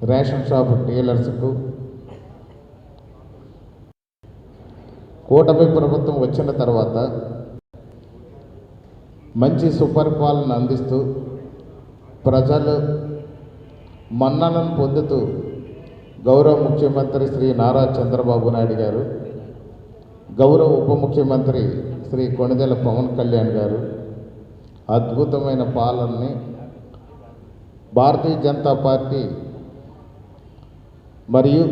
Ration shop డీలర్స్కు కూటమి ప్రభుత్వం వచ్చిన తర్వాత మంచి సుపరిపాలన అందిస్తూ ప్రజలు మన్ననను పొందుతూ గౌరవ ముఖ్యమంత్రి శ్రీ నారా చంద్రబాబు నాయుడు గారు గౌరవ ఉప ముఖ్యమంత్రి శ్రీ కొణిదెల పవన్ కళ్యాణ్ గారు అద్భుతమైన పాలనని భారతీయ జనతా పార్టీ మరియు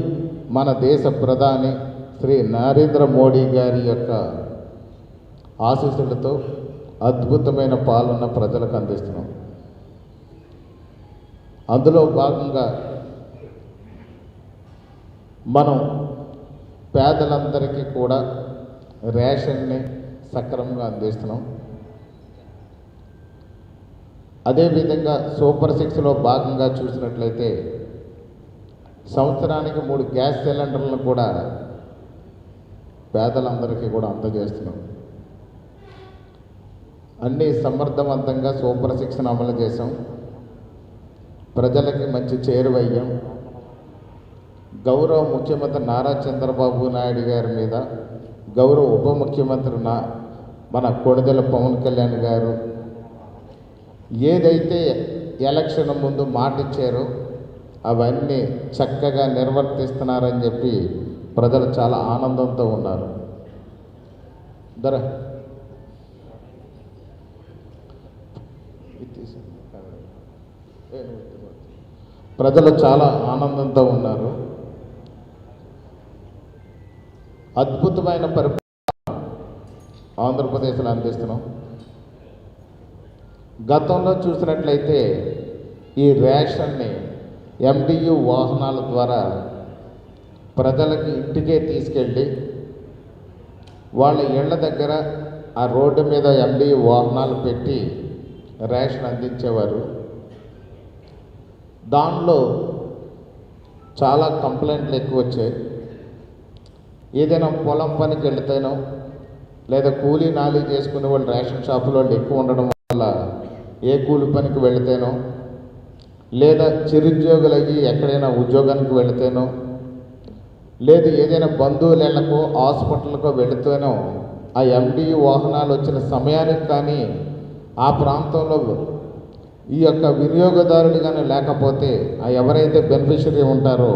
మన దేశ ప్రధాని శ్రీ నరేంద్ర మోడీ గారి యొక్క ఆశీస్సులతో అద్భుతమైన పాలన ప్రజలకు అందిస్తున్నాం. అందులో భాగంగా మనం పేదలందరికీ కూడా రేషన్ని సక్రమంగా అందిస్తున్నాం. అదేవిధంగా సూపర్ సిక్స్లో భాగంగా చూసినట్లయితే సంవత్సరానికి మూడు గ్యాస్ సిలిండర్లను కూడా పేదలందరికీ కూడా అందజేస్తున్నాం. అన్నీ సమర్థవంతంగా సూపర్ శిక్షణ అమలు చేసాం ప్రజలకి మంచి చేరువయ్యాం గౌరవ ముఖ్యమంత్రి నారా చంద్రబాబు నాయుడు గారి మీద గౌరవ ఉప ముఖ్యమంత్రి నా మన కొడదల పవన్ కళ్యాణ్ గారు ఏదైతే ఎలక్షన్ ముందు మాట ఇచ్చారో అవన్నీ చక్కగా నిర్వర్తిస్తున్నారని చెప్పి ప్రజలు చాలా ఆనందంతో ఉన్నారు. ధర ప్రజలు చాలా ఆనందంతో ఉన్నారు. అద్భుతమైన పరిపాలన ఆంధ్రప్రదేశ్లో అందిస్తున్నాం. గతంలో చూసినట్లయితే ఈ రేషన్ని ఎండియు వాహనాల ద్వారా ప్రజలకి ఇంటికే తీసుకెళ్ళి వాళ్ళ ఇళ్ళ దగ్గర ఆ రోడ్డు మీద ఎండియు వాహనాలు పెట్టి రేషన్ అందించేవారు. దానిలో చాలా కంప్లైంట్లు ఎక్కువ వచ్చాయి. ఏదైనా పొలం పనికి వెళితేనో లేదా కూలీ నాలి చేసుకునే వాళ్ళు రేషన్ షాపులో వాళ్ళు ఎక్కువ ఉండడం వల్ల ఏ కూలి పనికి వెళితేనో లేదా చిరుద్యోగులు అయ్యి ఎక్కడైనా ఉద్యోగానికి వెళితేనో లేదు ఏదైనా బంధువులకో హాస్పిటల్కో వెళితేనో ఆ ఎండి వాహనాలు వచ్చిన సమయానికి కానీ ఆ ప్రాంతంలో ఈ యొక్క వినియోగదారుడు కానీ లేకపోతే ఆ ఎవరైతే బెనిఫిషరీ ఉంటారో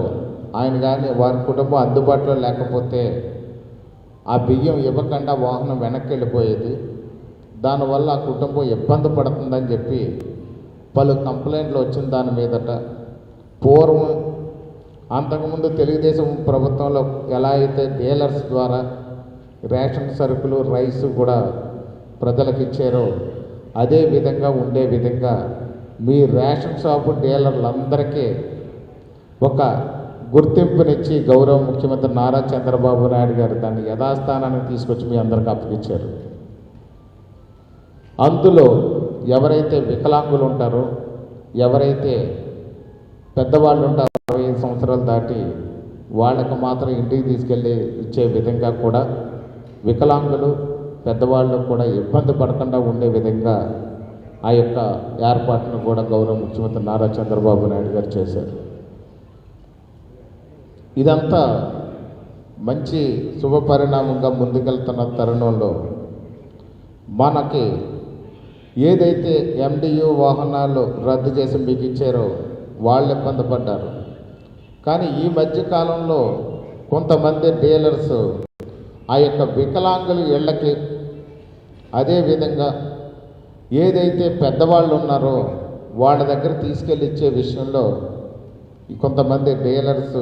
ఆయన కానీ వారి కుటుంబం అందుబాటులో లేకపోతే ఆ బియ్యం ఇవ్వకుండా వాహనం వెనక్కి వెళ్ళిపోయేది. దానివల్ల ఆ కుటుంబం ఇబ్బంది పడుతుందని చెప్పి పలు కంప్లైంట్లు వచ్చిన దాని మీదట పూర్వం అంతకుముందు తెలుగుదేశం ప్రభుత్వంలో ఎలా అయితే డీలర్స్ ద్వారా రేషన్ సరుకులు రైస్ కూడా ప్రజలకు ఇచ్చారో అదే విధంగా ఉండే విధంగా మీ రేషన్ షాపు డీలర్లందరికీ ఒక గుర్తింపునిచ్చి గౌరవ ముఖ్యమంత్రి నారా చంద్రబాబు నాయుడు గారు దాన్ని యథాస్థానానికి తీసుకొచ్చి మీ అందరికి అప్పగించారు అందులో ఎవరైతే వికలాంగులు ఉంటారో ఎవరైతే పెద్దవాళ్ళు ఉంటారో అరవై ఐదు సంవత్సరాలు దాటి వాళ్ళకు మాత్రం ఇంటికి తీసుకెళ్ళి ఇచ్చే విధంగా కూడా వికలాంగులు పెద్దవాళ్ళు కూడా ఇబ్బంది పడకుండా ఉండే విధంగా ఆ యొక్క ఏర్పాటును కూడా గౌరవ ముఖ్యమంత్రి నారా చంద్రబాబు నాయుడు గారు చేశారు. ఇదంతా మంచి శుభ పరిణామంగా ముందుకెళ్తున్న తరుణంలో మనకి ఏదైతే ఎండియు వాహనాలు రద్దు చేసి మీకు ఇచ్చారో వాళ్ళు ఇబ్బంది పడ్డారు కానీ ఈ మధ్య కాలంలో కొంతమంది డీలర్స్ ఆ యొక్క వికలాంగుల ఇళ్ళకి అదేవిధంగా ఏదైతే పెద్దవాళ్ళు ఉన్నారో వాళ్ళ దగ్గర తీసుకెళ్ళి ఇచ్చే విషయంలో కొంతమంది డీలర్స్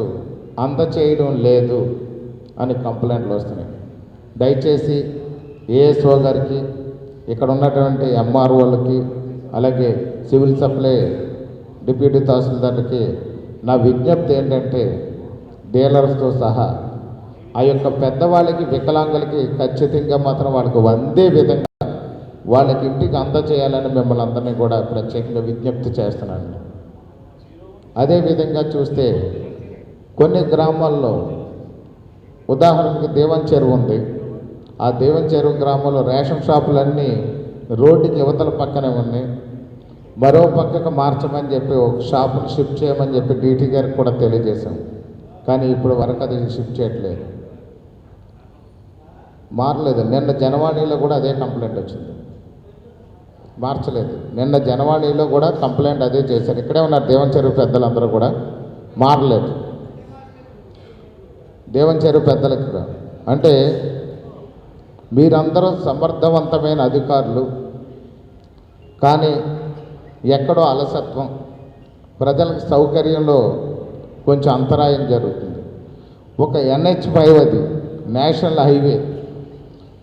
అందచేయడం లేదు అని కంప్లైంట్లు వస్తున్నాయి. దయచేసి ఏఎస్ఓ గారికి ఇక్కడ ఉన్నటువంటి ఎంఆర్ఓలకి అలాగే సివిల్ సప్లై డిప్యూటీ తహసీల్దార్లకి నా విజ్ఞప్తి ఏంటంటే డీలర్స్తో సహా ఆ యొక్క పెద్దవాళ్ళకి వికలాంగులకి ఖచ్చితంగా మాత్రం వాళ్ళకి వందే విధంగా వాళ్ళకి ఇంటికి అందజేయాలని మిమ్మల్ని అందరినీ కూడా ప్రత్యేకంగా విజ్ఞప్తి చేస్తున్నాను. అదేవిధంగా చూస్తే కొన్ని గ్రామాల్లో ఉదాహరణకి దేవం చెరువు ఉంది. ఆ దేవం చెరువు గ్రామంలో రేషన్ షాపులన్నీ రోడ్డుకి యువతల పక్కనే ఉన్నాయి. మరో పక్కకు మార్చమని చెప్పి ఒక షాపును షిఫ్ట్ చేయమని చెప్పి డీటీ గారికి కూడా తెలియజేశాం. కానీ ఇప్పుడు వరకు అది షిఫ్ట్ చేయట్లేదు. మారలేదు. నిన్న జనవాణిలో కూడా అదే కంప్లైంట్ వచ్చింది. మార్చలేదు. నిన్న జనవాణిలో కూడా కంప్లైంట్ అదే చేశారు. ఇక్కడే ఉన్నారు దేవం చెరువు పెద్దలందరూ కూడా. మారలేదు. దేవం చెరువు పెద్దలకి అంటే మీరందరూ సమర్థవంతమైన అధికారులు. కానీ ఎక్కడో అలసత్వం. ప్రజలకు సౌకర్యంలో కొంచెం అంతరాయం జరుగుతుంది. ఒక ఎన్హెచ్ ఫైవ్ అది నేషనల్ హైవే.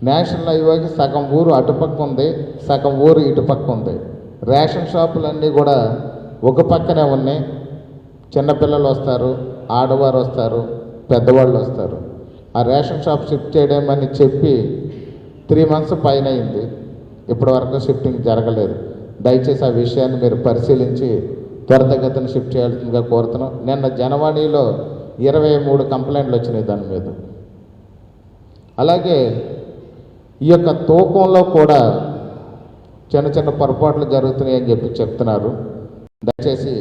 నేషనల్ హైవేకి సగం ఊరు అటుపక్క ఉంది సగం ఊరు ఇటుపక్క ఉంది. రేషన్ షాపులన్నీ కూడా ఒక పక్కనే ఉన్నాయి. చిన్నపిల్లలు వస్తారు ఆడవారు వస్తారు పెద్దవాళ్ళు వస్తారు. ఆ రేషన్ షాప్ షిఫ్ట్ చేయడం అని చెప్పి త్రీ మంత్స్ పైన అయింది. ఇప్పటివరకు షిఫ్టింగ్ జరగలేదు. దయచేసి ఆ విషయాన్ని మీరు పరిశీలించి త్వరితగతిన షిఫ్ట్ చేయాల్సిందిగా కోరుతున్నాం. నిన్న జనవాణిలో ఇరవై మూడు కంప్లైంట్లు వచ్చినాయి దాని మీద. అలాగే ఈ యొక్క తూకంలో కూడా చిన్న చిన్న పొరపాట్లు జరుగుతున్నాయి అని చెప్పి చెప్తున్నారు. దయచేసి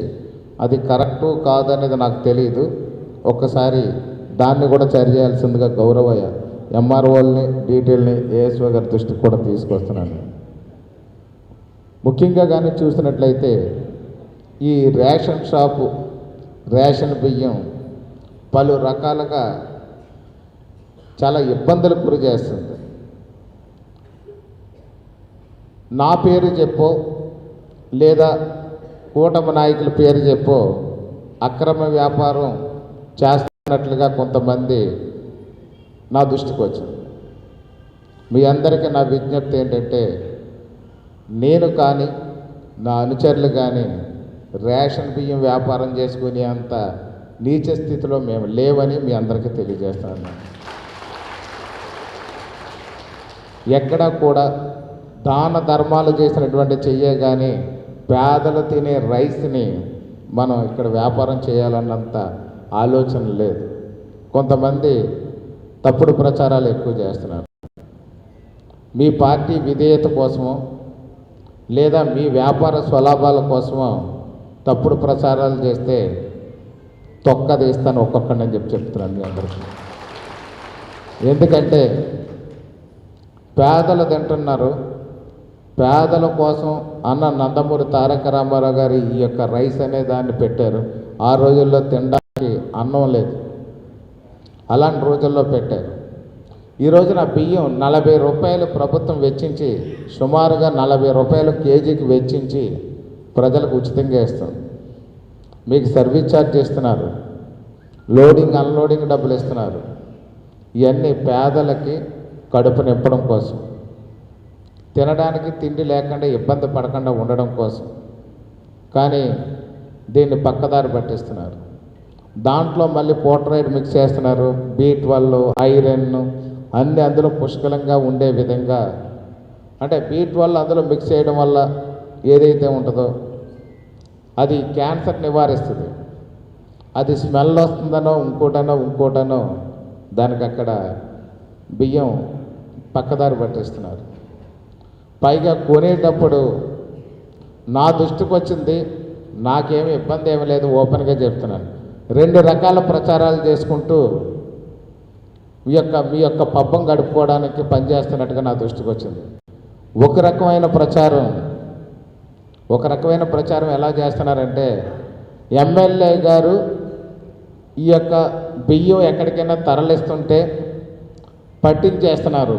అది కరెక్టు కాదనేది నాకు తెలియదు ఒక్కసారి దాన్ని కూడా సరి చేయాల్సిందిగా గౌరవయ్యారు ఎంఆర్ఓల్ని డీటెయిల్ని ఏఎస్ఓ గారి దృష్టికి కూడా తీసుకొస్తున్నాను. ముఖ్యంగా కానీ చూసినట్లయితే ఈ రేషన్ షాపు రేషన్ బియ్యం పలు రకాలుగా చాలా ఇబ్బందులకు గురి చేస్తుంది. నా పేరు చెప్పో లేదా కూటమి నాయకుల పేరు చెప్పో అక్రమ వ్యాపారం చేస్తున్నట్లుగా కొంతమంది నా దృష్టికి వచ్చింది. మీ అందరికీ నా విజ్ఞప్తి ఏంటంటే నేను కానీ నా అనుచరులు కానీ రేషన్ బియ్యం వ్యాపారం చేసుకునే అంత నీచ స్థితిలో మేము లేవని మీ అందరికీ తెలియజేస్తాను. ఎక్కడా కూడా దాన ధర్మాలు చేసినటువంటి చెయ్యే కానీ పేదలు తినే రైస్ని మనం ఇక్కడ వ్యాపారం చేయాలన్నంత ఆలోచన లేదు. కొంతమంది తప్పుడు ప్రచారాలు ఎక్కువ చేస్తున్నారు. మీ పార్టీ విధేయత కోసమో లేదా మీ వ్యాపార స్వలాభాల కోసమో తప్పుడు ప్రచారాలు చేస్తే తొక్క తీస్తాను ఒక్కొక్కడిని చెప్పి చెప్తున్నాను మీ అందరికీ. ఎందుకంటే పేదలు తింటున్నారు. పేదల కోసం అన్న నందమూరి తారక రామారావు గారు ఈ యొక్క రైస్ అనే దాన్ని పెట్టారు. ఆ రోజుల్లో తినడానికి అన్నం లేదు. అలాంటి రోజుల్లో పెట్టారు. ఈ రోజున బియ్యం నలభై రూపాయలు ప్రభుత్వం వెచ్చించి సుమారుగా నలభై రూపాయలు కేజీకి వెచ్చించి ప్రజలకు ఉచితంగా ఇస్తుంది మీకు సర్వీస్ ఛార్జ్ ఇస్తున్నారు లోడింగ్ అన్లోడింగ్ డబ్బులు ఇస్తున్నారు. ఇవన్నీ పేదలకి కడుపు నింపడం కోసం. తినడానికి తిండి లేకుండా ఇబ్బంది పడకుండా ఉండడం కోసం. కానీ దీన్ని పక్కదారి పట్టిస్తున్నారు. దాంట్లో మళ్ళీ పోటరైడ్ మిక్స్ చేస్తున్నారు బీ ట్వెల్వ్ ఐరన్ అన్ని అందులో పుష్కలంగా ఉండే విధంగా. అంటే బీ ట్వెల్వ్ అందులో మిక్స్ చేయడం వల్ల ఏదైతే ఉంటుందో అది క్యాన్సర్ నివారిస్తుంది. అది స్మెల్ వస్తుందనో ఇంకోటనో ఇంకోటనో దానికి అక్కడ బియ్యం పక్కదారి పట్టిస్తున్నారు. పైగా కొనేటప్పుడు నా దృష్టికి వచ్చింది నాకేమి ఇబ్బంది ఏమి లేదు ఓపెన్గా చెప్తున్నాను. రెండు రకాల ప్రచారాలు చేసుకుంటూ మీ యొక్క మీ యొక్క పబ్బం గడుపుకోవడానికి పనిచేస్తున్నట్టుగా నా దృష్టికి వచ్చింది. ఒక రకమైన ప్రచారం ఒక రకమైన ప్రచారం ఎలా చేస్తున్నారంటే ఎమ్మెల్యే గారు ఈ యొక్క బియ్యం ఎక్కడికైనా తరలిస్తుంటే పట్టించేస్తున్నారు.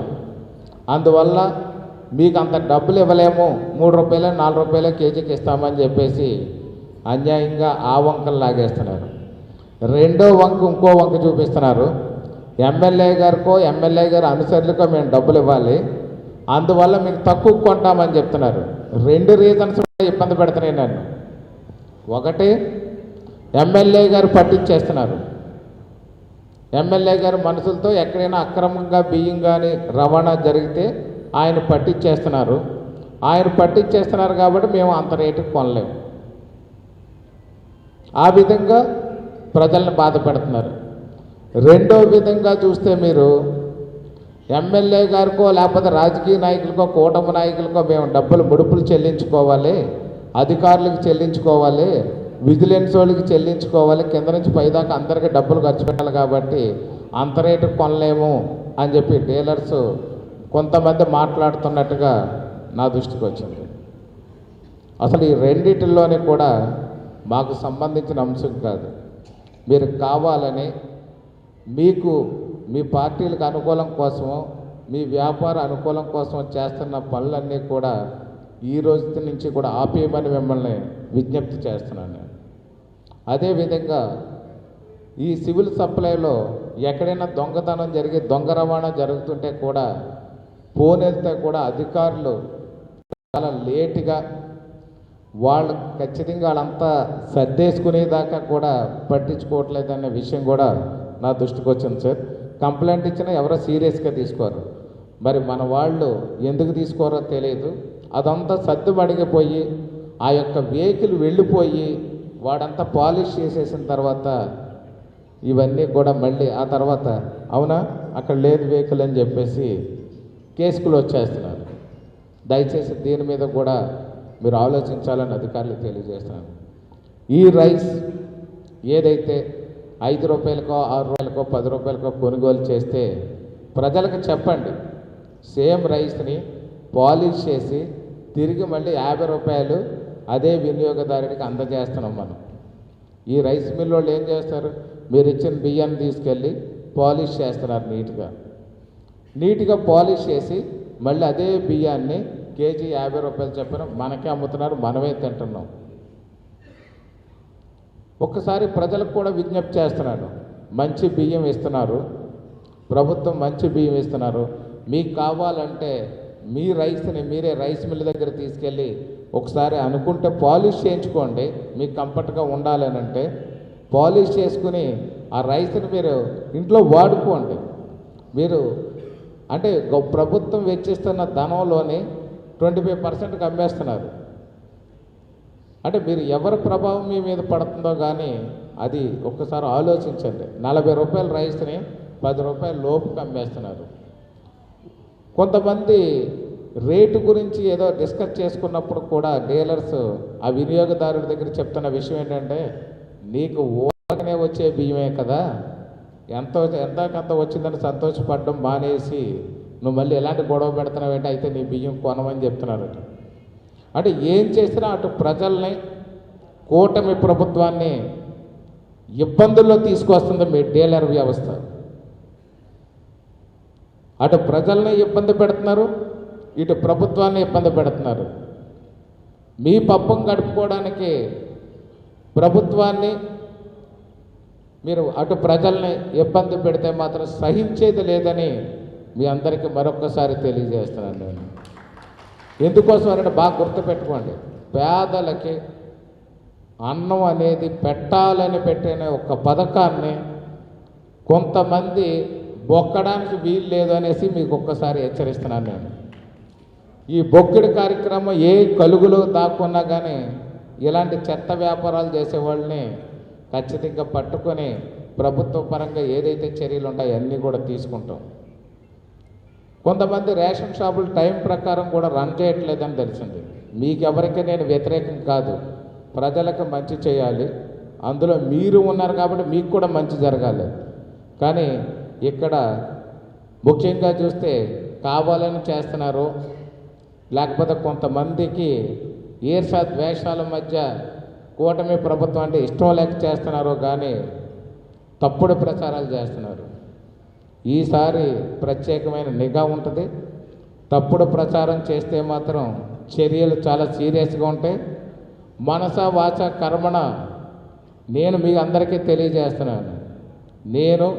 అందువల్ల మీకు అంత డబ్బులు ఇవ్వలేము మూడు రూపాయలు నాలుగు రూపాయలు కేజీకి ఇస్తామని చెప్పేసి అన్యాయంగా ఆ వంకలు లాగేస్తున్నారు. రెండో వంక ఇంకో వంక చూపిస్తున్నారు. ఎమ్మెల్యే గారికో ఎమ్మెల్యే గారి అనుసరులకో మేము డబ్బులు ఇవ్వాలి. అందువల్ల మీకు తక్కువ కొంటామని చెప్తున్నారు. రెండు రీజన్స్ ఇబ్బంది పెడుతున్నాయి నన్ను. ఒకటి ఎమ్మెల్యే గారు పట్టించేస్తున్నారు. ఎమ్మెల్యే గారు మనుషులతో ఎక్కడైనా అక్రమంగా బియ్యం కానీ రవాణా జరిగితే ఆయన పట్టించేస్తున్నారు. ఆయన పట్టించేస్తున్నారు కాబట్టి మేము అంత రేటుకి కొనలేము. ఆ విధంగా ప్రజల్ని బాధ పెడుతున్నారు. రెండో విధంగా చూస్తే మీరు ఎమ్మెల్యే గారికో లేకపోతే రాజకీయ నాయకులకో కూటమి నాయకులకో మేము డబ్బులు ముడుపులు చెల్లించుకోవాలి అధికారులకు చెల్లించుకోవాలి విజిలెన్స్ వాళ్ళకి చెల్లించుకోవాలి కింద నుంచి పైదాకా అందరికీ డబ్బులు ఖర్చు పెట్టాలి కాబట్టి అంత రేటు కొనలేము అని చెప్పి డీలర్స్ కొంతమంది మాట్లాడుతున్నట్టుగా నా దృష్టికి వచ్చింది. అసలు ఈ రెండిటిల్లోనే కూడా మాకు సంబంధించిన అంశం కాదు. మీరు కావాలని మీకు మీ పార్టీలకు అనుకూలం కోసమో మీ వ్యాపార అనుకూలం కోసం చేస్తున్న పనులన్నీ కూడా ఈ రోజు నుంచి కూడా ఆపేయమని మిమ్మల్ని విజ్ఞప్తి చేస్తున్నాను నేను. అదేవిధంగా ఈ సివిల్ సప్లైలో ఎక్కడైనా దొంగతనం జరిగి దొంగ రవాణా జరుగుతుంటే కూడా ఫోన్ వెళ్తే కూడా అధికారులు చాలా లేటుగా వాళ్ళు ఖచ్చితంగా వాళ్ళంతా సర్దేసుకునేదాకా కూడా పట్టించుకోవట్లేదనే విషయం కూడా నా దృష్టికి వచ్చింది సార్. కంప్లైంట్ ఇచ్చినా ఎవరో సీరియస్గా తీసుకోరు. మరి మన వాళ్ళు ఎందుకు తీసుకోరో తెలియదు. అదంతా సర్దుబడిగిపోయి ఆ యొక్క వెహికల్ వెళ్ళిపోయి వాడంతా పాలిష్ చేసేసిన తర్వాత ఇవన్నీ కూడా మళ్ళీ ఆ తర్వాత అవునా? అక్కడ లేదు వెహికల్ అని చెప్పేసి కేసుకులు వచ్చేస్తున్నారు. దయచేసి దీని మీద కూడా మీరు ఆలోచించాలని అధికారులకు తెలియజేస్తున్నాను. ఈ రైస్ ఏదైతే ఐదు రూపాయలకో ఆరు రూపాయలకో పది రూపాయలకో కొనుగోలు చేస్తే ప్రజలకు చెప్పండి. సేమ్ రైస్ని పాలిష్ చేసి తిరిగి మళ్ళీ యాభై రూపాయలు అదే వినియోగదారుడికి అందజేస్తున్నాం మనం. ఈ రైస్ మిల్ వాళ్ళు ఏం చేస్తారు? మీరు ఇచ్చిన బియ్యం తీసుకెళ్ళి పాలిష్ చేస్తున్నారు నీట్గా. నీట్గా పాలిష్ చేసి మళ్ళీ అదే బియ్యాన్ని కేజీ యాభై రూపాయలు చెప్పిన మనకే అమ్ముతున్నారు మనమే తింటున్నాం. ఒక్కసారి ప్రజలకు కూడా విజ్ఞప్తి చేస్తున్నాను మంచి బియ్యం ఇస్తున్నారు ప్రభుత్వం మంచి బియ్యం ఇస్తున్నారు మీకు కావాలంటే మీ రైస్ని మీరే రైస్ మిల్ దగ్గర తీసుకెళ్ళి ఒకసారి అనుకుంటే పాలిష్ చేయించుకోండి మీకు కంఫర్ట్గా ఉండాలని అంటే పాలిష్ చేసుకుని ఆ రైస్ని మీరు ఇంట్లో వాడుకోండి. మీరు అంటే గొ- ప్రభుత్వం వెచ్చిస్తున్న ధనంలోని ట్వంటీ ఫైవ్ పర్సెంట్కి అమ్మేస్తున్నారు. అంటే మీరు ఎవరి ప్రభావం మీ మీద పడుతుందో కానీ అది ఒక్కసారి ఆలోచించండి. నలభై రూపాయల రైస్ని పది రూపాయల లోపుకి అమ్మేస్తున్నారు. కొంతమంది రేటు గురించి ఏదో డిస్కస్ చేసుకున్నప్పుడు కూడా డీలర్స్ ఆ వినియోగదారుడి దగ్గర చెప్తున్న విషయం ఏంటంటే నీకు ఊరకనే వచ్చే బియ్యమే కదా. ఎంతో ఎంతకంత వచ్చిందని సంతోషపడడం మానేసి నువ్వు మళ్ళీ ఎలాంటి గొడవ పెడుతున్నావంటే? అయితే నీ బియ్యం కొనమని చెప్తున్నారట అంటే. ఏం చేసినా అటు ప్రజల్ని కూటమి ప్రభుత్వాన్ని ఇబ్బందుల్లో తీసుకొస్తుంది మీ డీలర్ వ్యవస్థ. అటు ప్రజల్ని ఇబ్బంది పెడుతున్నారు ఇటు ప్రభుత్వాన్ని ఇబ్బంది పెడుతున్నారు. మీ పప్పం గడుపుకోవడానికి ప్రభుత్వాన్ని మీరు అటు ప్రజల్ని ఇబ్బంది పెడితే మాత్రం సహించేది లేదని మీ అందరికీ మరొకసారి తెలియజేస్తున్నాను నేను. ఎందుకోసం అంటే బాగా గుర్తుపెట్టుకోండి. పేదలకి అన్నం అనేది పెట్టాలని పెట్టిన ఒక పథకాన్ని కొంతమంది బొక్కడానికి వీలు లేదు అనేసి మీకు ఒక్కసారి హెచ్చరిస్తున్నాను నేను. ఈ బొక్కిడి కార్యక్రమం ఏ కలుగులో దాక్కున్నా కానీ ఇలాంటి చెత్త వ్యాపారాలు చేసే వాళ్ళని ఖచ్చితంగా పట్టుకొని ప్రభుత్వ పరంగా ఏదైతే చర్యలు ఉంటాయో అన్నీ కూడా తీసుకుంటాం. కొంతమంది రేషన్ షాపులు టైం ప్రకారం కూడా రన్ చేయట్లేదని తెలిసింది. మీకెవరికి నేను వ్యతిరేకం కాదు. ప్రజలకు మంచి చేయాలి. అందులో మీరు ఉన్నారు కాబట్టి మీకు కూడా మంచి జరగాలి. కానీ ఇక్కడ ముఖ్యంగా చూస్తే కావాలని చేస్తున్నారు. లేకపోతే కొంతమందికి ఈర్ష ద్వేషాల మధ్య కూటమి ప్రభుత్వం అంటే ఇష్టం లేక చేస్తున్నారు కానీ తప్పుడు ప్రచారాలు చేస్తున్నారు. ఈసారి ప్రత్యేకమైన నిఘా ఉంటుంది. తప్పుడు ప్రచారం చేస్తే మాత్రం చర్యలు చాలా సీరియస్గా ఉంటాయి. మనస వాచ కర్మణ నేను మీ అందరికీ తెలియజేస్తున్నాను. నేను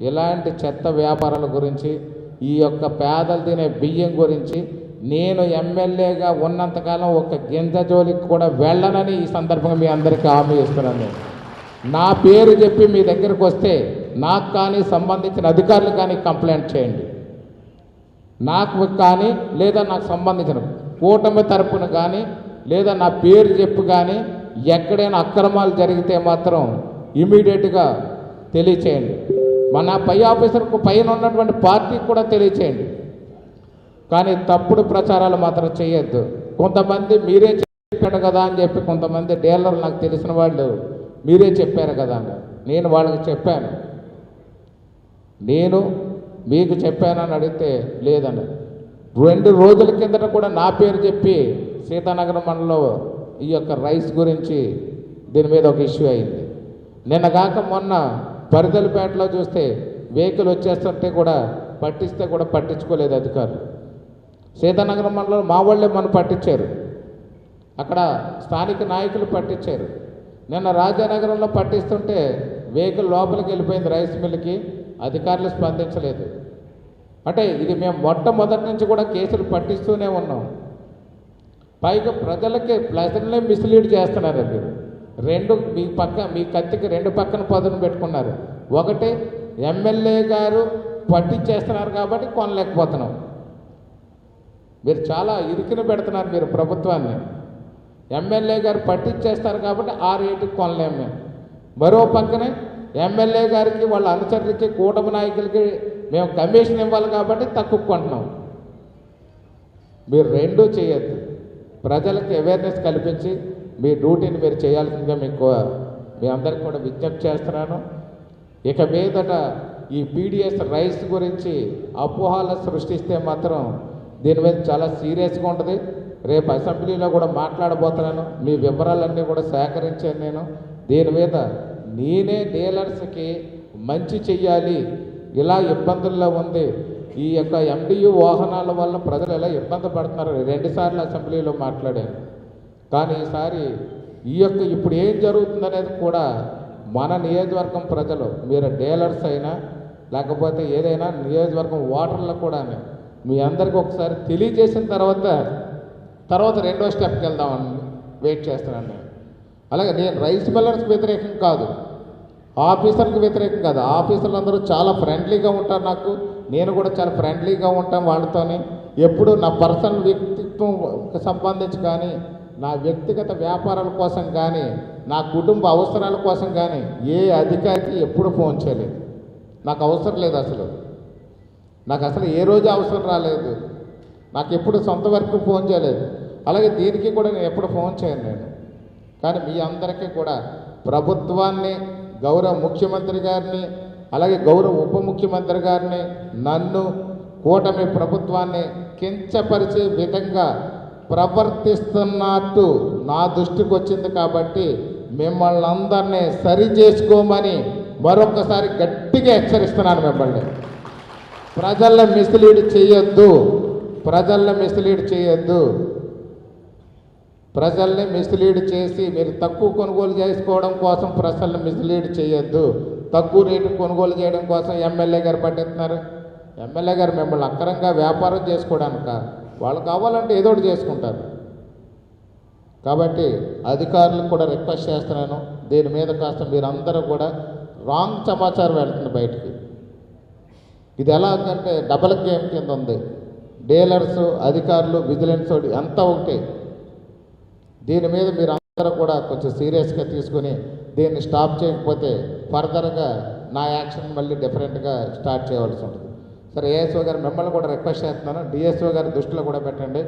ఇలాంటి చెత్త వ్యాపారాల గురించి ఈ యొక్క పేదలు తినే బియ్యం గురించి నేను ఎమ్మెల్యేగా ఉన్నంతకాలం ఒక గింజ జోలికి కూడా వెళ్ళనని ఈ సందర్భంగా మీ అందరికీ హామీ ఇస్తున్నాను. నా పేరు చెప్పి మీ దగ్గరకు వస్తే నాకు కానీ సంబంధించిన అధికారులు కానీ కంప్లైంట్ చేయండి. నాకు కానీ లేదా నాకు సంబంధించిన కూటమి తరపున కానీ లేదా నా పేరు చెప్పు కానీ ఎక్కడైనా అక్రమాలు జరిగితే మాత్రం ఇమీడియట్గా తెలియచేయండి. మన పై ఆఫీసర్కు పైన ఉన్నటువంటి పార్టీకి కూడా తెలియచేయండి. కానీ తప్పుడు ప్రచారాలు మాత్రం చేయొద్దు. కొంతమంది మీరే చెప్పాడు కదా అని చెప్పి కొంతమంది డీలర్లు నాకు తెలిసిన వాళ్ళు మీరే చెప్పారు కదా నేను వాళ్ళకి చెప్పాను. నేను మీకు చెప్పానని అడిగితే లేదని రెండు రోజుల కిందట కూడా నా పేరు చెప్పి సీతానగరం మండలంలో ఈ యొక్క రైస్ గురించి దీని మీద ఒక ఇష్యూ అయింది. నిన్న కాక మొన్న పరిదలపేటలో చూస్తే వెహికల్ వచ్చేస్తుంటే కూడా పట్టిస్తే కూడా పట్టించుకోలేదు అధికారులు. సీతానగరం మండలం మా వాళ్ళే మనం పట్టించారు. అక్కడ స్థానిక నాయకులు పట్టించారు. నిన్న రాజానగరంలో పట్టిస్తుంటే వెహికల్ లోపలికి వెళ్ళిపోయింది రైస్ మిల్లుకి. అధికారులు స్పందించలేదు. అంటే ఇది మేము మొట్టమొదటి నుంచి కూడా కేసులు పట్టిస్తూనే ఉన్నాం. పైగా ప్రజలకి ప్రజలనే మిస్లీడ్ చేస్తున్నారు అది రెండు మీ పక్క మీ కత్తికి రెండు పక్కన పదును పెట్టుకున్నారు. ఒకటి ఎమ్మెల్యే గారు పట్టించేస్తున్నారు కాబట్టి కొనలేకపోతున్నాం. మీరు చాలా ఇరికిన పెడుతున్నారు మీరు ప్రభుత్వాన్ని. ఎమ్మెల్యే గారు పట్టించేస్తారు కాబట్టి ఆ రేటుకి కొనలేము మేము. మరో పక్కనే ఎమ్మెల్యే గారికి వాళ్ళ అనుచరులకి కూటమి నాయకులకి మేము కమిషన్ ఇవ్వాలి కాబట్టి తక్కువ కొంటున్నాం. మీరు రెండూ చేయొద్దు. ప్రజలకు అవేర్నెస్ కల్పించి మీ డ్యూటీని మీరు చేయాల్సిందిగా మీకు మీ అందరికి కూడా విజ్ఞప్తి చేస్తున్నాను. ఇక మీదట ఈ పీడిఎస్ రైస్ గురించి అపోహాలు సృష్టిస్తే మాత్రం దీని మీద చాలా సీరియస్గా ఉంటుంది. రేపు అసెంబ్లీలో కూడా మాట్లాడబోతున్నాను. మీ వివరాలన్నీ కూడా సేకరించాను నేను. దీని మీద నేనే డీలర్స్కి మంచి చెయ్యాలి. ఇలా ఇబ్బందుల్లో ఉంది. ఈ యొక్క ఎండియు వాహనాల వల్ల ప్రజలు ఎలా ఇబ్బంది పడుతున్నారు? రెండుసార్లు అసెంబ్లీలో మాట్లాడాను. కానీ ఈసారి ఈ యొక్క ఇప్పుడు ఏం జరుగుతుందనేది కూడా మన నియోజకవర్గం ప్రజలు మీరు డీలర్స్ అయినా లేకపోతే ఏదైనా నియోజకవర్గం ఓటర్లు కూడా మీ అందరికీ ఒకసారి తెలియజేసిన తర్వాత తర్వాత రెండో స్టెప్కి వెళ్దామని వెయిట్ చేస్తున్నాను నేను. అలాగే నేను రైస్ మిల్లర్స్ వ్యతిరేకం కాదు. ఆఫీసర్కి వ్యతిరేకం కాదు. ఆఫీసర్లు అందరూ చాలా ఫ్రెండ్లీగా ఉంటారు నాకు. నేను కూడా చాలా ఫ్రెండ్లీగా ఉంటాను వాళ్ళతోని. ఎప్పుడు నా పర్సనల్ వ్యక్తిత్వం సంబంధించి కానీ నా వ్యక్తిగత వ్యాపారాల కోసం కానీ నా కుటుంబ అవసరాల కోసం కానీ ఏ అధికారికి ఎప్పుడు ఫోన్ చేయలేదు. నాకు అవసరం లేదు అసలు. నాకు అసలు ఏ రోజు అవసరం రాలేదు. నాకు ఎప్పుడు సొంత వరకు ఫోన్ చేయలేదు. అలాగే దీనికి కూడా నేను ఎప్పుడు ఫోన్ చేయను నేను. కానీ మీ అందరికీ కూడా ప్రభుత్వాన్ని గౌరవ ముఖ్యమంత్రి గారిని అలాగే గౌరవ ఉప ముఖ్యమంత్రి గారిని నన్ను కూటమి ప్రభుత్వాన్ని కించపరిచే విధంగా ప్రవర్తిస్తున్నట్టు నా దృష్టికి వచ్చింది కాబట్టి మిమ్మల్ని అందరినీ సరి చేసుకోమని మరొకసారి గట్టిగా హెచ్చరిస్తున్నాను మిమ్మల్ని. ప్రజల్ని మిస్లీడ్ చేయొద్దు. ప్రజల్ని మిస్లీడ్ చేయొద్దు. ప్రజల్ని మిస్లీడ్ చేసి మీరు తక్కువ కొనుగోలు చేసుకోవడం కోసం ప్రజల్ని మిస్లీడ్ చేయొద్దు. తక్కువ రేటు కొనుగోలు చేయడం కోసం ఎమ్మెల్యే గారు పట్టిస్తున్నారు. ఎమ్మెల్యే గారు మిమ్మల్ని అక్కరంగా వ్యాపారం చేసుకోవడానిక? వాళ్ళు కావాలంటే ఏదో ఒకటి చేసుకుంటారు. కాబట్టి అధికారులకు కూడా రిక్వెస్ట్ చేస్తున్నాను. దీని మీద కాస్త మీరందరూ కూడా రాంగ్ సమాచారం వెళ్తుంది బయటికి. ఇది ఎలా ఉందంటే డబల్ గేమ్ కింద ఉంది. డీలర్స్ అధికారులు విజిలెన్స్ ఎంత అంతా ఒకటే దీని మీద మీరు అందరూ కూడా కొంచెం సీరియస్గా తీసుకుని దీన్ని స్టాప్ చేయకపోతే ఫర్దర్గా నా యాక్షన్ మళ్ళీ డిఫరెంట్గా స్టార్ట్ చేయవలసి ఉంటుంది. సరే ఏఎస్ఓ గారు మిమ్మల్ని కూడా రిక్వెస్ట్ చేస్తున్నాను. డిఎస్ఓ గారి దృష్టిలో కూడా పెట్టండి.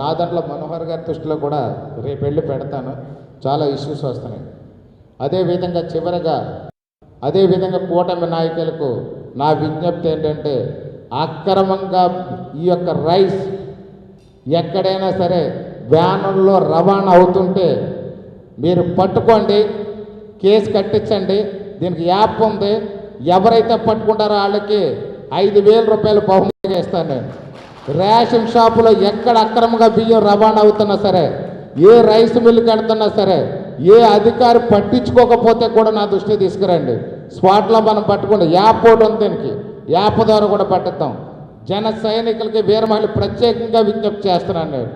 నా దాంట్లో మనోహర్ గారి దృష్టిలో కూడా రేపు వెళ్ళి పెడతాను. చాలా ఇష్యూస్ వస్తున్నాయి. అదేవిధంగా చివరగా అదేవిధంగా కూటమి నాయకులకు నా విజ్ఞప్తి ఏంటంటే అక్రమంగా ఈ యొక్క రైస్ ఎక్కడైనా సరే వ్యానుల్లో రవాణా అవుతుంటే మీరు పట్టుకోండి కేసు కట్టించండి దీనికి యాప్ ఉంది. ఎవరైతే పట్టుకుంటారో వాళ్ళకి ఐదు వేల రూపాయలు బహుమతిగా ఇస్తాను నేను. రేషన్ షాపులో ఎక్కడ అక్రమంగా బియ్యం రవాణా అవుతున్నా సరే ఏ రైస్ మిల్లు కడుతున్నా సరే ఏ అధికారి పట్టించుకోకపోతే కూడా నా దృష్టి తీసుకురండి. స్పాట్లో మనం పట్టుకుంటే యాప్ ఒకటి ఉంది దీనికి. యాప్ ద్వారా కూడా పట్టిద్దాం. జన సైనికులకి వీరమహిళ ప్రత్యేకంగా విజ్ఞప్తి చేస్తున్నాను నేను.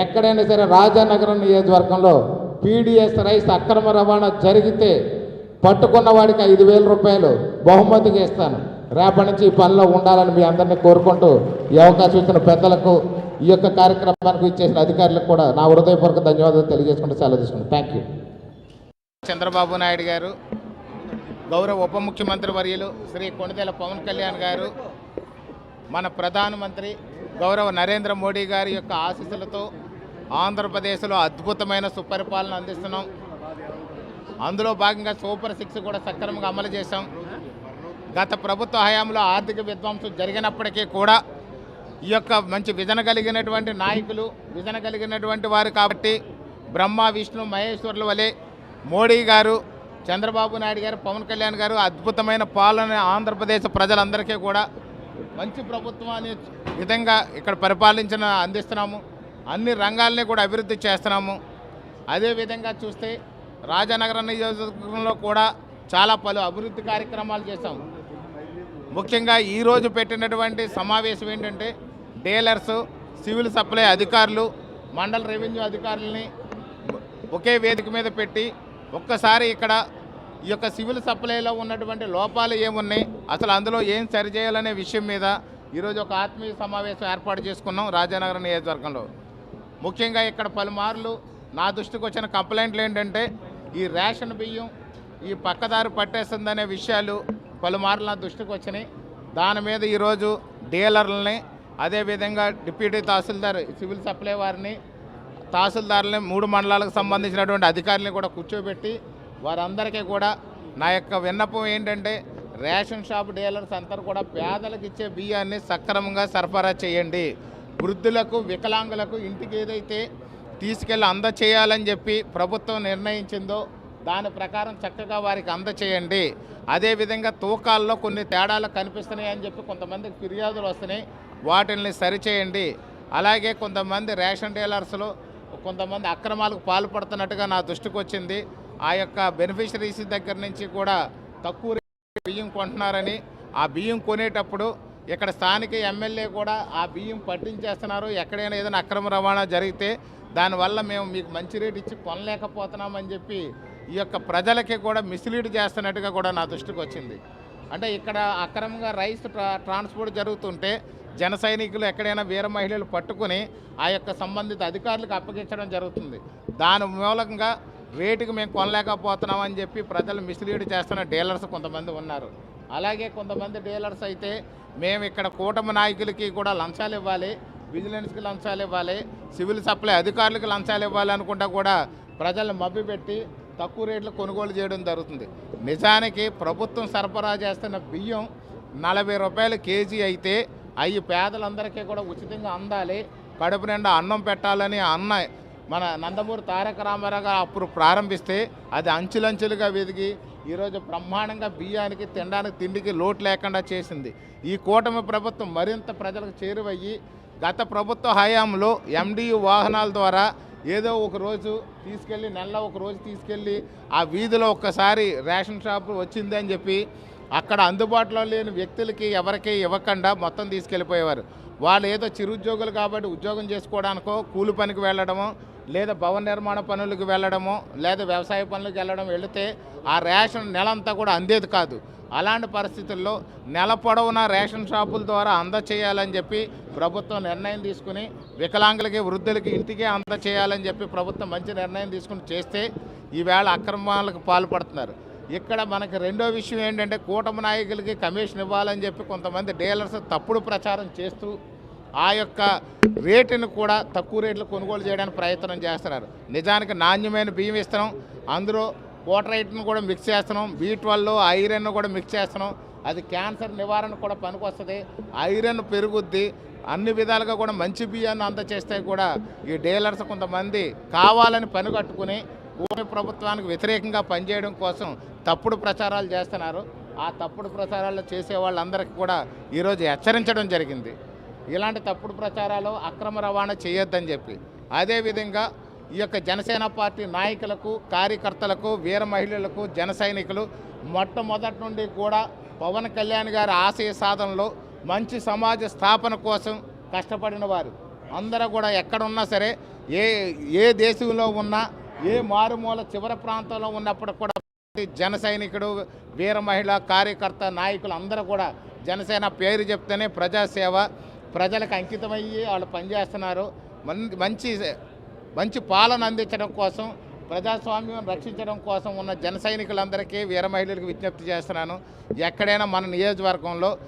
ఎక్కడైనా సరే రాజానగరం నియోజకవర్గంలో పీడిఎస్ రైస్ అక్రమ రవాణా జరిగితే పట్టుకున్న వాడికి ఐదు వేల రూపాయలు బహుమతిగా ఇస్తాను. రేపటి నుంచి ఈ పనిలో ఉండాలని మీ అందరినీ కోరుకుంటూ ఈ అవకాశం ఇచ్చిన పెద్దలకు ఈ యొక్క కార్యక్రమానికి ఇచ్చేసిన అధికారులకు కూడా నా హృదయపూర్వక ధన్యవాదాలు తెలియజేసుకుంటూ సెలవు తీసుకుంటాను థ్యాంక్ యూ చంద్రబాబు నాయుడు గారు గౌరవ ఉప ముఖ్యమంత్రి వర్యులు శ్రీ కొణిదెల పవన్ కళ్యాణ్ గారు మన ప్రధానమంత్రి గౌరవ నరేంద్ర మోడీ గారి యొక్క ఆశీస్సులతో ఆంధ్రప్రదేశ్లో అద్భుతమైన సుపరిపాలన అందిస్తున్నాం. అందులో భాగంగా సూపర్ సిక్స్ కూడా సక్రమంగా అమలు చేశాం. గత ప్రభుత్వ హయాంలో ఆర్థిక విధ్వంసం జరిగినప్పటికీ కూడా ఈ యొక్క మంచి విజన కలిగినటువంటి నాయకులు విజన కలిగినటువంటి వారు కాబట్టి బ్రహ్మ విష్ణు మహేశ్వర్ల వలె మోడీ గారు చంద్రబాబు నాయుడు గారు పవన్ కళ్యాణ్ గారు అద్భుతమైన పాలన ఆంధ్రప్రదేశ్ ప్రజలందరికీ కూడా మంచి ప్రభుత్వం అనే విధంగా ఇక్కడ పరిపాలించిన అందిస్తున్నాము. అన్ని రంగాల్ని కూడా అభివృద్ధి చేస్తున్నాము. అదేవిధంగా చూస్తే రాజనగర నియోజకవర్గంలో కూడా చాలా పలు అభివృద్ధి కార్యక్రమాలు చేశాం. ముఖ్యంగా ఈరోజు పెట్టినటువంటి సమావేశం ఏంటంటే డీలర్స్ సివిల్ సప్లై అధికారులు మండల రెవెన్యూ అధికారులని ఒకే వేదిక మీద పెట్టి ఒక్కసారి ఇక్కడ ఈ యొక్క సివిల్ సప్లైలో ఉన్నటువంటి లోపాలు ఏమున్నాయి అసలు అందులో ఏం సరిచేయాలనే విషయం మీద ఈరోజు ఒక ఆత్మీయ సమావేశం ఏర్పాటు చేసుకున్నాం రాజానగరం నియోజకవర్గంలో. ముఖ్యంగా ఇక్కడ పలుమార్లు నా దృష్టికి వచ్చిన కంప్లైంట్లు ఏంటంటే ఈ రేషన్ బియ్యం ఈ పక్కదారి పట్టేస్తుందనే విషయాలు పలుమార్లు నా దృష్టికి వచ్చినాయి. దాని మీద ఈరోజు డీలర్లని అదేవిధంగా డిప్యూటీ తహసీల్దార్ సివిల్ సప్లై వారిని తహసీల్దారులని మూడు మండలాలకు సంబంధించినటువంటి అధికారులను కూడా కూర్చోబెట్టి వారందరికీ కూడా నా యొక్క విన్నపం ఏంటంటే రేషన్ షాప్ డీలర్స్ అందరూ కూడా పేదలకు ఇచ్చే బియ్యాన్ని సక్రమంగా సరఫరా చేయండి. వృద్ధులకు వికలాంగులకు ఇంటికి ఏదైతే తీసుకెళ్ళి అందచేయాలని చెప్పి ప్రభుత్వం నిర్ణయించిందో దాని ప్రకారం చక్కగా వారికి అందచేయండి. అదేవిధంగా తూకాల్లో కొన్ని తేడాలు కనిపిస్తున్నాయి అని చెప్పి కొంతమందికి ఫిర్యాదులు వస్తున్నాయి. వాటిని సరిచేయండి. అలాగే కొంతమంది రేషన్ డీలర్స్లో కొంతమంది అక్రమాలకు పాల్పడుతున్నట్టుగా నా దృష్టికి వచ్చింది. ఆ యొక్క బెనిఫిషరీస్ దగ్గర నుంచి కూడా తక్కువ బియ్యం కొంటున్నారని ఆ బియ్యం కొనేటప్పుడు ఇక్కడ స్థానిక ఎమ్మెల్యే కూడా ఆ బియ్యం పట్టించేస్తున్నారు. ఎక్కడైనా ఏదైనా అక్రమ రవాణా జరిగితే దానివల్ల మేము మీకు మంచి రేటు ఇచ్చి కొనలేకపోతున్నామని చెప్పి ఈ యొక్క ప్రజలకి కూడా మిస్లీడ్ చేస్తున్నట్టుగా కూడా నా దృష్టికి వచ్చింది. అంటే ఇక్కడ అక్రమంగా రైస్ ట్రా ట్రాన్స్పోర్ట్ జరుగుతుంటే జన సైనికులు ఎక్కడైనా వీర మహిళలు పట్టుకుని ఆ యొక్క సంబంధిత అధికారులకు అప్పగించడం జరుగుతుంది. దాని మూలంగా రేటుకి మేము కొనలేకపోతున్నామని చెప్పి ప్రజలు మిస్లీడ్ చేస్తున్న డీలర్స్ కొంతమంది ఉన్నారు. అలాగే కొంతమంది డీలర్స్ అయితే మేము ఇక్కడ కూటమి నాయకులకి కూడా లంచాలు ఇవ్వాలి విజిలెన్స్కి లంచాలు ఇవ్వాలి సివిల్ సప్లై అధికారులకు లంచాలు ఇవ్వాలి అనుకుంటా కూడా ప్రజలను మభ్యపెట్టి తక్కువ రేట్లు కొనుగోలు చేయడం జరుగుతుంది. నిజానికి ప్రభుత్వం సరఫరా చేస్తున్న బియ్యం నలభై రూపాయలు కేజీ అయితే అవి పేదలందరికీ కూడా ఉచితంగా అందాలి కడుపు నిండా అన్నం పెట్టాలని అన్న మన నందమూరి తారక రామారావు గారు అప్పుడు ప్రారంభిస్తే అది అంచులంచులుగా వెదిగి ఈరోజు బ్రహ్మాండంగా బియ్యానికి తినడానికి తిండికి లోటు లేకుండా చేసింది. ఈ కూటమి ప్రభుత్వం మరింత ప్రజలకు చేరువయ్యి గత ప్రభుత్వ హయాంలో ఎండియు వాహనాల ద్వారా ఏదో ఒక రోజు తీసుకెళ్ళి నెలలో ఒక రోజు తీసుకెళ్ళి ఆ వీధిలో ఒక్కసారి రేషన్ షాపు వచ్చింది అని చెప్పి అక్కడ అందుబాటులో లేని వ్యక్తులకి ఎవరికీ ఇవ్వకుండా మొత్తం తీసుకెళ్ళిపోయేవారు. వాళ్ళు ఏదో చిరుద్యోగులు కాబట్టి ఉద్యోగం చేసుకోవడానికో కూలి పనికి వెళ్ళడమో లేదా భవన నిర్మాణ పనులకు వెళ్ళడమో లేదా వ్యవసాయ పనులకు వెళ్ళడం వెళితే ఆ రేషన్ నెలంతా కూడా అందేది కాదు. అలాంటి పరిస్థితుల్లో నెల పొడవునా రేషన్ షాపుల ద్వారా అందచేయాలని చెప్పి ప్రభుత్వం నిర్ణయం తీసుకుని వికలాంగులకి వృద్ధులకి ఇంటికే అందచేయాలని చెప్పి ప్రభుత్వం మంచి నిర్ణయం తీసుకుని చేస్తే ఈవేళ అక్రమాలకు పాల్పడుతున్నారు. ఇక్కడ మనకి రెండో విషయం ఏంటంటే కూటమి నాయకులకి కమిషన్ ఇవ్వాలని చెప్పి కొంతమంది డీలర్స్ తప్పుడు ప్రచారం చేస్తూ ఆ యొక్క రేటును కూడా తక్కువ రేట్లు కొనుగోలు చేయడానికి ప్రయత్నం చేస్తున్నారు. నిజానికి నాణ్యమైన బియ్యం ఇస్తున్నాం. అందులో కోటరైట్ను కూడా మిక్స్ చేస్తున్నాం. బీ ట్వెల్వ్ ఐరన్ కూడా మిక్స్ చేస్తున్నాం. అది క్యాన్సర్ నివారణ కూడా పనికొస్తుంది. ఐరన్ పెరుగుద్ది. అన్ని విధాలుగా కూడా మంచి బియ్యాన్ని అందచేస్తే కూడా ఈ డీలర్స్ కొంతమంది కావాలని పని కట్టుకుని భూమి ప్రభుత్వానికి వ్యతిరేకంగా పనిచేయడం కోసం తప్పుడు ప్రచారాలు చేస్తున్నారు. ఆ తప్పుడు ప్రచారాలు చేసే వాళ్ళందరికీ కూడా ఈరోజు హెచ్చరించడం జరిగింది. ఇలాంటి తప్పుడు ప్రచారాలు అక్రమ రవాణా చేయొద్దని చెప్పి. అదేవిధంగా ఈ యొక్క జనసేన పార్టీ నాయకులకు కార్యకర్తలకు వీర మహిళలకు జన సైనికులు మొట్టమొదటి నుండి కూడా పవన్ కళ్యాణ్ గారి ఆశయ సాధనలో మంచి సమాజ స్థాపన కోసం కష్టపడిన వారు. అందరూ కూడా ఎక్కడున్నా సరే ఏ ఏ దేశంలో ఉన్నా ఏ మారుమూల చివరి ప్రాంతంలో ఉన్నప్పుడు కూడా జన సైనికుడు వీర మహిళ కార్యకర్త నాయకులు అందరూ కూడా జనసేన పేరు చెప్తేనే ప్రజాసేవ ప్రజలకు అంకితమయ్యి వాళ్ళు పనిచేస్తున్నారు. మన్- మంచి మంచి పాలన అందించడం కోసం ప్రజాస్వామ్యం రక్షించడం కోసం ఉన్న జన సైనికులందరికీ వీర మహిళలకు విజ్ఞప్తి చేస్తున్నాను. ఎక్కడైనా మన నియోజకవర్గంలో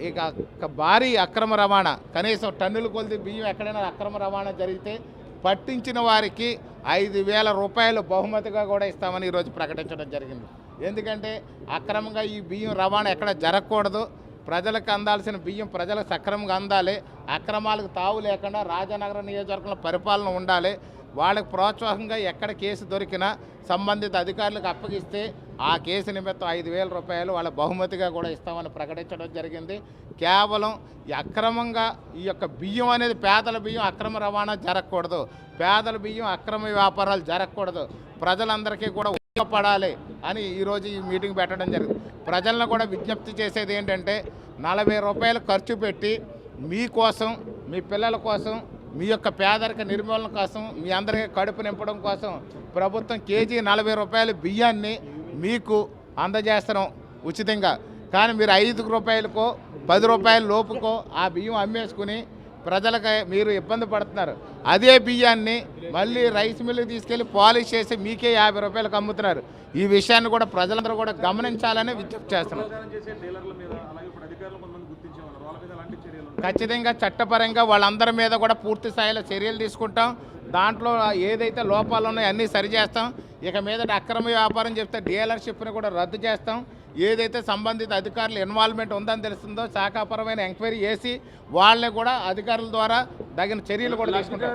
ఇక ఇక భారీ అక్రమ రవాణా కనీసం టన్నుల కొలిది బియ్యం ఎక్కడైనా అక్రమ రవాణా జరిగితే పట్టించిన వారికి ఐదు వేల రూపాయలు బహుమతిగా కూడా ఇస్తామని ఈరోజు ప్రకటించడం జరిగింది. ఎందుకంటే అక్రమంగా ఈ బియ్యం రవాణా ఎక్కడ జరగకూడదు. ప్రజలకు అందాల్సిన బియ్యం ప్రజలకు సక్రమంగా అందాలి అక్రమాలకు తావు లేకుండా రాజనగర నియోజకవర్గంలో పరిపాలన ఉండాలి. వాళ్ళకి ప్రోత్సాహంగా ఎక్కడ కేసు దొరికినా సంబంధిత అధికారులకు అప్పగిస్తే ఆ కేసు నిమిత్తం ఐదు వేల రూపాయలు వాళ్ళ బహుమతిగా కూడా ఇస్తామని ప్రకటించడం జరిగింది. కేవలం అక్రమంగా ఈ యొక్క బియ్యం అనేది పేదల బియ్యం అక్రమ రవాణా జరగకూడదు. పేదల బియ్యం అక్రమ వ్యాపారాలు జరగకూడదు. ప్రజలందరికీ కూడా ఉపయోగపడాలి అని ఈరోజు ఈ మీటింగ్ పెట్టడం జరిగింది. ప్రజలను కూడా విజ్ఞప్తి చేసేది ఏంటంటే నలభై రూపాయలు ఖర్చు పెట్టి మీకోసం మీ పిల్లల కోసం మీ యొక్క పేదరిక నిర్మూలన కోసం మీ అందరికీ కడుపు నింపడం కోసం ప్రభుత్వం కేజీ నలభై రూపాయల బియ్యాన్ని మీకు అందజేస్తున్నాం ఉచితంగా. కానీ మీరు ఐదు రూపాయలకో పది రూపాయల లోపుకో ఆ బియ్యం అమ్మేసుకుని ప్రజలకు మీరు ఇబ్బంది పడుతున్నారు. అదే బియ్యాన్ని మళ్ళీ రైస్ మిల్లుకి తీసుకెళ్ళి పాలిష్ చేసి మీకే యాభై రూపాయలకు అమ్ముతున్నారు. ఈ విషయాన్ని కూడా ప్రజలందరూ కూడా గమనించాలని విజ్ఞప్తి చేస్తున్నాం? ఖచ్చితంగా చట్టపరంగా వాళ్ళందరి మీద కూడా పూర్తి స్థాయిలో చర్యలు తీసుకుంటాం. దాంట్లో ఏదైతే లోపాలు ఉన్నాయో అన్నీ సరిచేస్తాం. ఇక మీద అక్రమ వ్యాపారం చెప్తే డీలర్షిప్ని కూడా రద్దు చేస్తాం. ఏదైతే సంబంధిత అధికారులు ఇన్వాల్వ్మెంట్ ఉందని తెలుస్తుందో శాఖాపరమైన ఎంక్వైరీ చేసి వాళ్ళని కూడా అధికారుల ద్వారా తగిన చర్యలు కూడా తీసుకుంటాం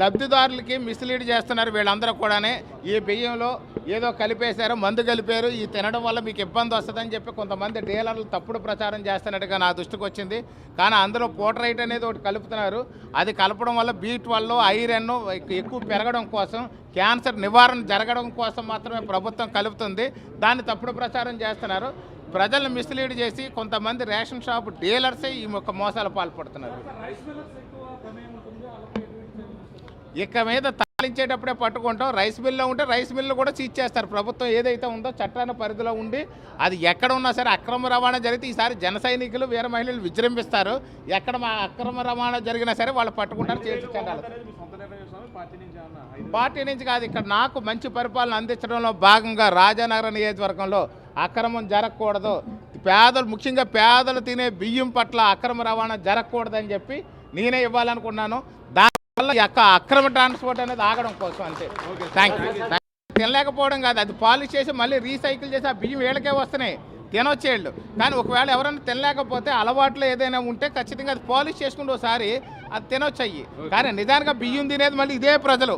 లబ్ధిదారులకి మిస్లీడ్ చేస్తున్నారు వీళ్ళందరూ కూడానే. ఈ బియ్యంలో ఏదో కలిపేశారు మందు కలిపారు. ఈ తినడం వల్ల మీకు ఇబ్బంది వస్తుందని చెప్పి కొంతమంది డీలర్లు తప్పుడు ప్రచారం చేస్తున్నట్టుగా నా దృష్టికి వచ్చింది. కానీ అందులో పోటరైట్ అనేది ఒకటి కలుపుతున్నారు. అది కలపడం వల్ల బీట్ వల్ల ఐరన్ ఎక్కువ పెరగడం కోసం క్యాన్సర్ నివారణ జరగడం కోసం మాత్రమే ప్రభుత్వం కలుపుతుంది. దాన్ని తప్పుడు ప్రచారం చేస్తున్నారు. ప్రజలను మిస్లీడ్ చేసి కొంతమంది రేషన్ షాప్ డీలర్సే ఈ యొక్క మోసాలు పాల్పడుతున్నారు. ఇక మీద తాళించేటప్పుడే పట్టుకుంటాం. రైస్ మిల్లో ఉంటే రైస్ మిల్లు కూడా సీజ్ చేస్తారు. ప్రభుత్వం ఏదైతే ఉందో చట్టాన్ని పరిధిలో ఉండి అది ఎక్కడ ఉన్నా సరే అక్రమ రవాణా జరిగితే ఈసారి జన సైనికులు వీర మహిళలు విజృంభిస్తారు. ఎక్కడ మా అక్రమ రవాణా జరిగినా సరే వాళ్ళు పట్టుకుంటారు చేసి పార్టీ నుంచి కాదు ఇక్కడ నాకు మంచి పరిపాలన అందించడంలో భాగంగా రాజానగర నియోజకవర్గంలో అక్రమం జరగకూడదు. పేదలు ముఖ్యంగా పేదలు తినే బియ్యం పట్ల అక్రమ రవాణా జరగకూడదని చెప్పి నేనే ఇవ్వాలనుకున్నాను దానివల్ల ఈ యొక్క అక్రమ ట్రాన్స్పోర్ట్ అనేది ఆగడం కోసం అంతే. థ్యాంక్ యూ తినలేకపోవడం కాదు. అది పాలిష్ చేసి మళ్ళీ రీసైకిల్ చేసి ఆ బియ్యం వీళ్ళకే వస్తున్నాయి. తినొచ్చేళ్ళు కానీ ఒకవేళ ఎవరైనా తినలేకపోతే అలవాట్లు ఏదైనా ఉంటే ఖచ్చితంగా అది పాలిష్ చేసుకుంటూ ఒకసారి అది తినొచ్చయ్యి కానీ నిజానికి బియ్యం తినేది మళ్ళీ ఇదే ప్రజలు.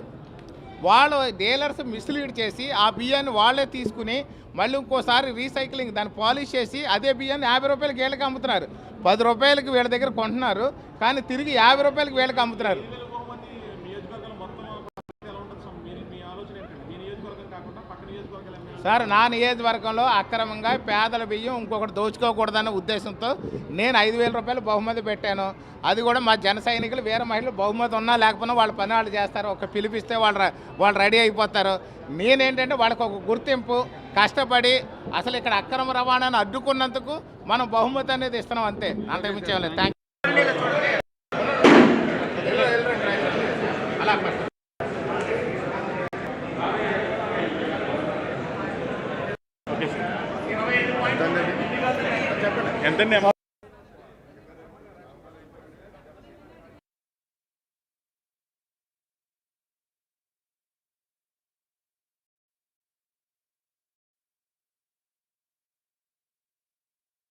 వాళ్ళు డీలర్స్ మిస్లీడ్ చేసి ఆ బియ్యాన్ని వాళ్ళే తీసుకుని మళ్ళీ ఇంకోసారి రీసైక్లింగ్ దాన్ని పాలిష్ చేసి అదే బియ్యాన్ని యాభై రూపాయలకి వీళ్ళకి అమ్ముతున్నారు. పది రూపాయలకి వీళ్ళ దగ్గర కొంటున్నారు. కానీ తిరిగి యాభై రూపాయలకి వీళ్ళకి అమ్ముతున్నారు బహుమతి నియోజకవర్గాలు మొత్తం పరిస్థితి ఎలా ఉంటుంది స్వామి? మీ మీ ఆలోచన ఏంటండి మీ నియోజకవర్గం కాకుండా పక్క నియోజకవర్గాలు ఏమైనా సార్ నా నియోజకవర్గంలో అక్రమంగా పేదల బియ్యం ఇంకొకటి దోచుకోకూడదన్న ఉద్దేశంతో నేను ఐదు వేల రూపాయలు బహుమతి పెట్టాను. అది కూడా మా జన సైనికులు వేరే మహిళలు బహుమతి ఉన్నా లేకపోయినా వాళ్ళ పని వాళ్ళు చేస్తారు. ఒక పిలిపిస్తే వాళ్ళు వాళ్ళు రెడీ అయిపోతారు. నేనేంటంటే వాళ్ళకి ఒక గుర్తింపు కష్టపడి అసలు ఇక్కడ అక్రమ రవాణాను అడ్డుకున్నందుకు మనం బహుమతి అనేది ఇస్తున్నాం అంతే. అంతకుమించి థ్యాంక్ entendemos.